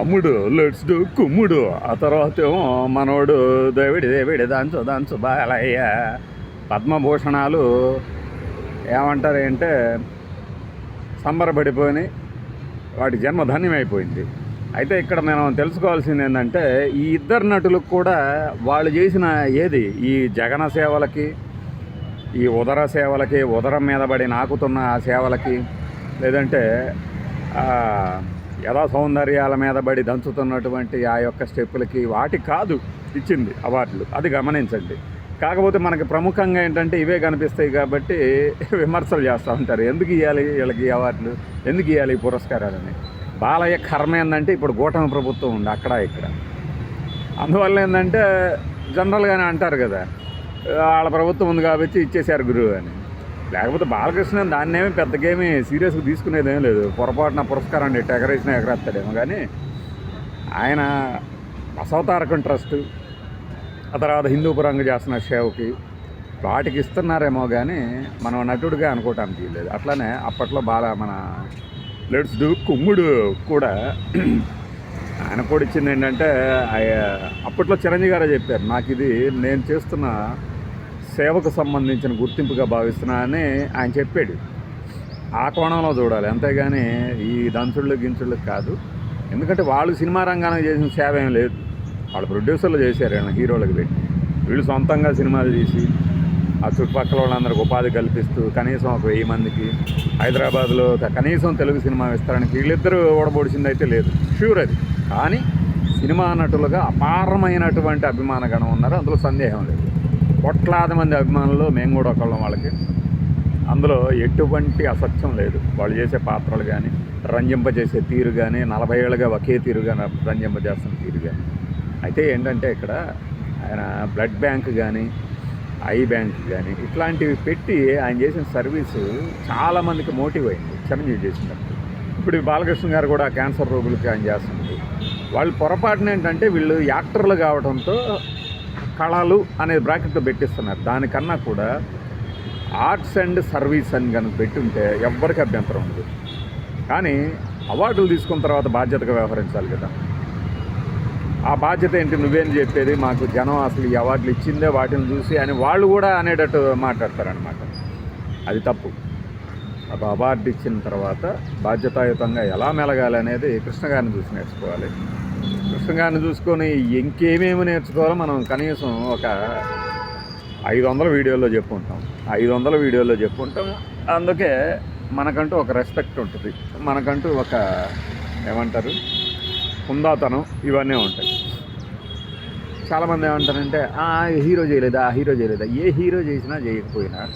అమ్ముడు let's do కుమ్ముడు. ఆ తర్వాత ఏమో మనోడు దేవిడి దేవిడి దాంచు దాంచు బాలయ్య. పద్మభూషణాలు ఏమంటారు అంటే సంబరపడిపోయి వాటి జన్మ ధన్యమైపోయింది. అయితే ఇక్కడ మనం తెలుసుకోవాల్సింది ఏంటంటే ఈ ఇద్దరు నటులకు కూడా వాళ్ళు చేసిన ఏది? ఈ జగన సేవలకి ఈ ఉదర సేవలకి ఉదరం మీద పడి నాకుతున్న ఆ సేవలకి లేదంటే యథా సౌందర్యాల మీద బడి దంచుతున్నటువంటి ఆ యొక్క స్టెప్పులకి వాటికి కాదు ఇచ్చింది అవార్డులు. అది గమనించండి. కాకపోతే మనకి ప్రముఖంగా ఏంటంటే ఇవే కనిపిస్తాయి కాబట్టి విమర్శలు చేస్తూ ఉంటారు. ఎందుకు ఇవ్వాలి వీళ్ళకి అవార్డులు? ఎందుకు ఇవ్వాలి ఈ పురస్కారాలని? బాలయ్య కర్మ ఏంటంటే ఇప్పుడు కూటమి ప్రభుత్వం ఉంది అక్కడ ఇక్కడ. అందువల్ల ఏంటంటే జనరల్గానే అంటారు కదా వాళ్ళ ప్రభుత్వం ఉంది కాబట్టి ఇచ్చేశారు గురువు అని. లేకపోతే బాలకృష్ణ దాన్నేమి పెద్దగేమి సీరియస్గా తీసుకునేదేం లేదు. పొరపాటున పురస్కారాన్ని ఎట్టు ఎగరేసినా ఎగరేస్తాడేమో కానీ ఆయన బసవతారకం ట్రస్ట్ ఆ తర్వాత హిందూపురంగా చేస్తున్న షేవ్కి వాటికి ఇస్తున్నారేమో కానీ మనం నటుడిగా అనుకోవటానికి లేదు అట్లానే అప్పట్లో బాగా మన లెట్స్ డూ కుమ్ముడు కూడా ఆయన కూడా ఇచ్చింది ఏంటంటే అప్పట్లో చిరంజీవి గారే చెప్పారు నాకు ఇది నేను చేస్తున్న సేవకు సంబంధించిన గుర్తింపుగా భావిస్తున్నానని ఆయన చెప్పాడు. ఆ కోణంలో చూడాలి. అంతేగాని ఈ దంచుళ్ళు గించుళ్ళు కాదు. ఎందుకంటే వాళ్ళు సినిమా రంగానికి చేసిన సేవ ఏం లేదు. వాళ్ళు ప్రొడ్యూసర్లు చేశారు. ఆయన హీరోలకు పెట్టి. వీళ్ళు సొంతంగా సినిమాలు తీసి ఆ చుట్టుపక్కల వాళ్ళందరికి ఉపాధి కల్పిస్తూ కనీసం ఒక వెయ్యి మందికి హైదరాబాద్లో కనీసం తెలుగు సినిమా విస్తరణకి వీళ్ళిద్దరూ ఓడబొడిచింది అయితే లేదు. షూర్ అది. కానీ సినిమా నటులుగా అపారమైనటువంటి అభిమాన గణం ఉన్నారు. అందులో సందేహం లేదు. కోట్లాది మంది అభిమానులు మేము కూడా ఒకళ్ళం వాళ్ళకి. అందులో ఎటువంటి అసత్యం లేదు. వాళ్ళు చేసే పాత్రలు కానీ రంజింపజేసే తీరు కానీ నలభై ఏళ్ళుగా ఒకే తీరుగా రంజింప రంజింపజేస్తున్న తీరు కానీ అయితే ఏంటంటే ఇక్కడ ఆయన బ్లడ్ బ్యాంక్ కానీ ఐ బ్యాంక్ కానీ ఇట్లాంటివి పెట్టి ఆయన చేసిన సర్వీసు చాలామందికి మోటివ్ అయింది. చిరంజీవి చేసినట్టు. ఇప్పుడు బాలకృష్ణ గారు కూడా క్యాన్సర్ రోగులకి ఆయన చేస్తున్నారు. వాళ్ళు పొరపాటున ఏంటంటే వీళ్ళు యాక్టర్లు కావడంతో కళలు అనే బ్రాకెట్లో పెట్టిస్తున్నారు. దానికన్నా కూడా ఆర్ట్స్ అండ్ సర్వీస్ అని కనుక పెట్టుంటే ఎవ్వరికి అభ్యంతరం ఉండదు. కానీ అవార్డులు తీసుకున్న తర్వాత బాధ్యతగా వ్యవహరించాలి కదా. ఆ బాధ్యత ఏంటి? నువ్వేం చెప్పేది? మాకు జనం అసలు ఈ అవార్డులు ఇచ్చిందే వాటిని చూసి అని వాళ్ళు కూడా అనేటట్టు మాట్లాడతారనమాట అది తప్పు. ఒక అవార్డు ఇచ్చిన తర్వాత బాధ్యతాయుతంగా ఎలా మెలగాలి అనేది కృష్ణ గారిని చూసి నేర్చుకోవాలి. కృష్ణ చూసుకొని ఇంకేమేమి నేర్చుకోవాలో మనం కనీసం ఒక ఐదు వందల వీడియోల్లో చెప్పుకుంటాం. ఐదు వందల వీడియోల్లో చెప్పుకుంటాం. అందుకే మనకంటూ ఒక రెస్పెక్ట్ ఉంటుంది. మనకంటూ ఒక ఏమంటారు? హుందాతనం ఇవన్నీ ఉంటాయి. చాలామంది ఏమంటారంటే "ఆ, హీరో చేయలేదా? ఆ హీరో చేయలేదా? ఏ హీరో చేసినా చేయకపోయినా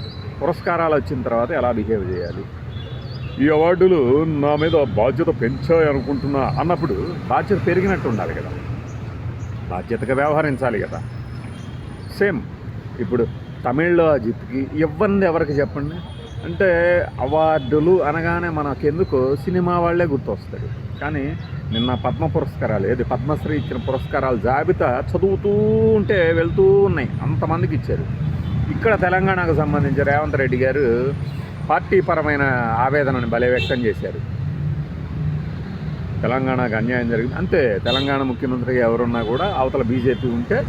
పురస్కారాలు వచ్చిన తర్వాత ఎలా బిహేవ్ చేయాలి? ఈ అవార్డులు నా మీద బాధ్యత పెంచాయి అనుకుంటున్నా అన్నప్పుడు బాధ్యత పెరిగినట్టు ఉండాలి కదా. బాధ్యతగా వ్యవహరించాలి కదా. సేమ్ ఇప్పుడు తమిళ్ళో అజిత్కి ఇవ్వండి ఎవరికి చెప్పండి? అంటే అవార్డులు అనగానే మనకెందుకు సినిమా వాళ్ళే గుర్తొస్తారు. కానీ నిన్న పద్మ పురస్కారాలు ఏది పద్మశ్రీ ఇచ్చిన పురస్కారాల జాబితా చదువుతూ ఉంటే వెళ్తూ ఉన్నాయి. అంతమందికి ఇచ్చారు. ఇక్కడ తెలంగాణకు సంబంధించి రేవంత్ రెడ్డి గారు పార్టీ పరమైన ఆవేదనను భలే వ్యక్తం చేశారు. తెలంగాణకు అన్యాయం జరిగింది. అంతే తెలంగాణ ముఖ్యమంత్రి ఎవరున్నా కూడా అవతల బీజేపీ ఉంటే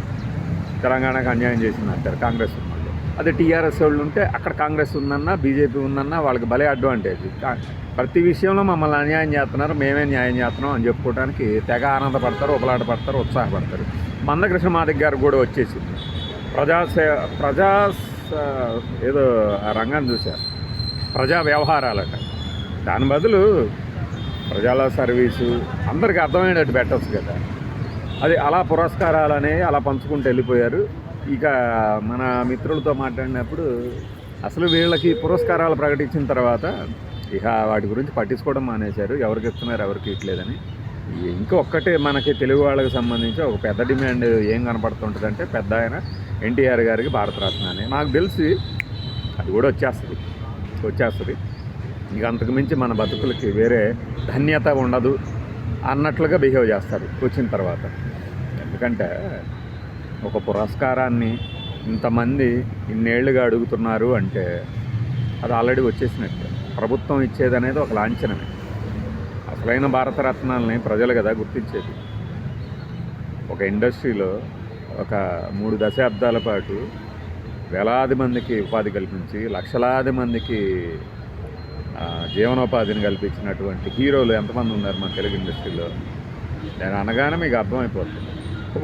తెలంగాణకు అన్యాయం చేసింది అంటారు కాంగ్రెస్ వాళ్ళు. అదే టీఆర్ఎస్ వాళ్ళు ఉంటే అక్కడ కాంగ్రెస్ ఉందన్నా బీజేపీ ఉందన్నా వాళ్ళకి భలే అడ్వాంటేజ్. కా- ప్రతి విషయంలో మమ్మల్ని అన్యాయం చేస్తున్నారు మేమే న్యాయం చేస్తున్నాం అని చెప్పుకోవడానికి తెగ ఆనందపడతారు ఒకలాట పడతారు ఉత్సాహపడతారు. మందకృష్ణ మాదిక్ గారు కూడా వచ్చేసింది. ప్రజాసే ప్రజా ఏదో ఆ రంగాన్ని చూశారు. ప్రజా వ్యవహారాలట. దాని బదులు ప్రజల సర్వీసు అందరికీ అర్థమయ్యేటట్టు పెట్టచ్చు కదా. అది అలా పురస్కారాలు అనేవి అలా పంచుకుంటూ వెళ్ళిపోయారు. ఇక మన మిత్రులతో మాట్లాడినప్పుడు అసలు వీళ్ళకి పురస్కారాలు ప్రకటించిన తర్వాత ఇక వాటి గురించి పట్టించుకోవడం మానేశారు. ఎవరికి ఇస్తున్నారు ఎవరికి ఇట్లేదని ఇంకొక్కటే మనకి తెలుగు వాళ్ళకి సంబంధించి ఒక పెద్ద డిమాండ్ ఏం కనపడుతుంటుందంటే పెద్ద ఆయన ఎన్టీఆర్ గారికి భారతరత్న అని నాకు తెలిసి అది కూడా వచ్చేస్తుంది. వచ్చేస్తుంది. ఇక అంతకు మించి మన బతుకులకి వేరే ధన్యత ఉండదు అన్నట్లుగా బిహేవ్ చేస్తారు వచ్చిన తర్వాత. ఎందుకంటే ఒక పురస్కారాన్ని ఇంతమంది ఇన్నేళ్ళుగా అడుగుతున్నారు అంటే అది ఆల్రెడీ వచ్చేసినట్టు. ప్రభుత్వం ఇచ్చేది అనేది ఒక లాంఛనమే. అసలైన భారతరత్నాలని ప్రజలు కదా గుర్తించేది. ఒక ఇండస్ట్రీలో ఒక మూడు దశాబ్దాల పాటు వేలాది మందికి ఉపాధి కల్పించి లక్షలాది మందికి జీవనోపాధిని కల్పించినటువంటి హీరోలు ఎంతమంది ఉన్నారు మన తెలుగు ఇండస్ట్రీలో? నేను అనగానే మీకు అర్థమైపోతుంది.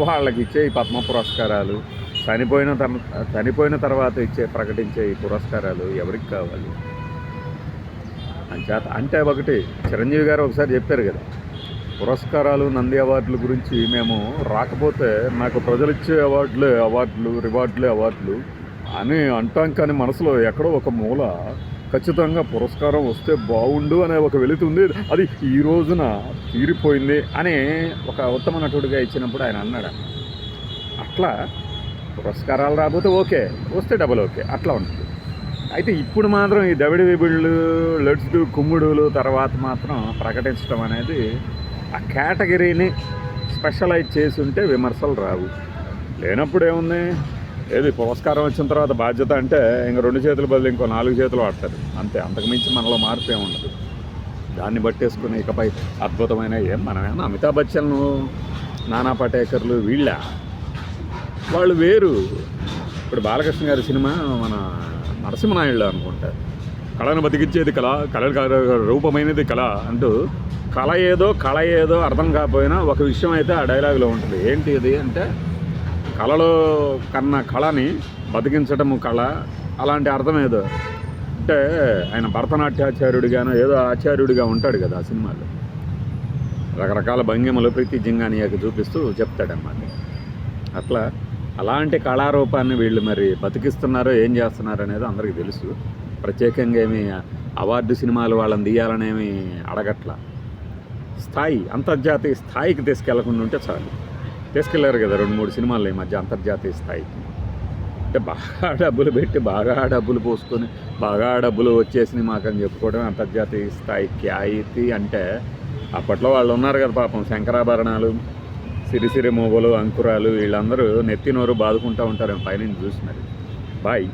వాళ్ళకి ఇచ్చే ఈ పద్మ పురస్కారాలు చనిపోయిన తర్ చనిపోయిన తర్వాత ఇచ్చే ప్రకటించే ఈ పురస్కారాలు ఎవరికి కావాలి? అంచేత అంటే ఒకటి చిరంజీవి గారు ఒకసారి చెప్పారు కదా పురస్కారాలు నంది అవార్డుల గురించి మేము రాకపోతే నాకు ప్రజలు ఇచ్చే అవార్డులు అవార్డులు రివార్డులు అవార్డులు అని అంటాం కానీ మనసులో ఎక్కడో ఒక మూల ఖచ్చితంగా పురస్కారం వస్తే బాగుండు అనే ఒక వెళుతుంది అది ఈ రోజున తీరిపోయింది అని ఒక ఉత్తమ నటుడిగా ఇచ్చినప్పుడు ఆయన అన్నాడు. అట్లా పురస్కారాలు రాకపోతే ఓకే వస్తే డబల్ ఓకే అట్లా ఉంటుంది. అయితే ఇప్పుడు మాత్రం ఈ దవిడి విబిళ్ళు లడ్స్ కుమ్ముడులు తర్వాత మాత్రం ప్రకటించడం అనేది ఆ కేటగిరీని స్పెషలైజ్ చేసి ఉంటే విమర్శలు రావు. లేనప్పుడు ఏముంది? ఏది పురస్కారం వచ్చిన తర్వాత బాధ్యత అంటే ఇంక రెండు చేతుల బదులు ఇంకో నాలుగు చేతులు వాడతారు. అంతే అంతకుమించి మనలో మార్పు ఏముండదు ఉండదు. దాన్ని బట్టేసుకుని ఇకపై అద్భుతమైన ఏం మనమేనా? అమితాబ్ బచ్చన్ నానా పటేకర్లు వీళ్ళ? వాళ్ళు వేరు. ఇప్పుడు బాలకృష్ణ గారి సినిమా మన నరసింహనాయుడు అనుకుంటారు. కళను బతికించేది కళ కళ రూపమైనది కళ అంటూ కళ ఏదో కళ ఏదో అర్థం కాకపోయినా ఒక విషయం అయితే ఆ డైలాగులో ఉంటుంది. ఏంటి ఇది అంటే కళలో కన్న కళని బతికించటము కళ అలాంటి అర్థం ఏదో? అంటే ఆయన భరతనాట్యాచార్యుడిగానో ఏదో ఆచార్యుడిగా ఉంటాడు కదా ఆ సినిమాలో. రకరకాల భంగిమలు ప్రతి జింగానియాకి చూపిస్తూ చెప్తాడన్నమాట. అట్లా అలాంటి కళారూపాన్ని వీళ్ళు మరి బతికిస్తున్నారో ఏం చేస్తున్నారో అనేది అందరికీ తెలుసు. ప్రత్యేకంగా ఏమి అవార్డు సినిమాలు వాళ్ళని తీయాలనేమి అడగట్ల. స్థాయి అంతర్జాతీయ స్థాయికి తీసుకెళ్ళకుండా ఉంటే చాలు. తీసుకెళ్ళారు కదా రెండు మూడు సినిమాలు ఈ మధ్య అంతర్జాతీయ స్థాయికి. అంటే బాగా డబ్బులు పెట్టి బాగా డబ్బులు పోసుకొని బాగా డబ్బులు వచ్చేసినవి మాకు అని చెప్పుకోవడం అంతర్జాతీయ స్థాయి అయితే అంటే అప్పట్లో వాళ్ళు ఉన్నారు కదా పాపం. శంకరాభరణాలు సిరిసిరి మూగలు అంకురాలు వీళ్ళందరూ నెత్తినోరు బాదుకుంటూ ఉంటారు పైనుంచి చూసినారు బాయ్.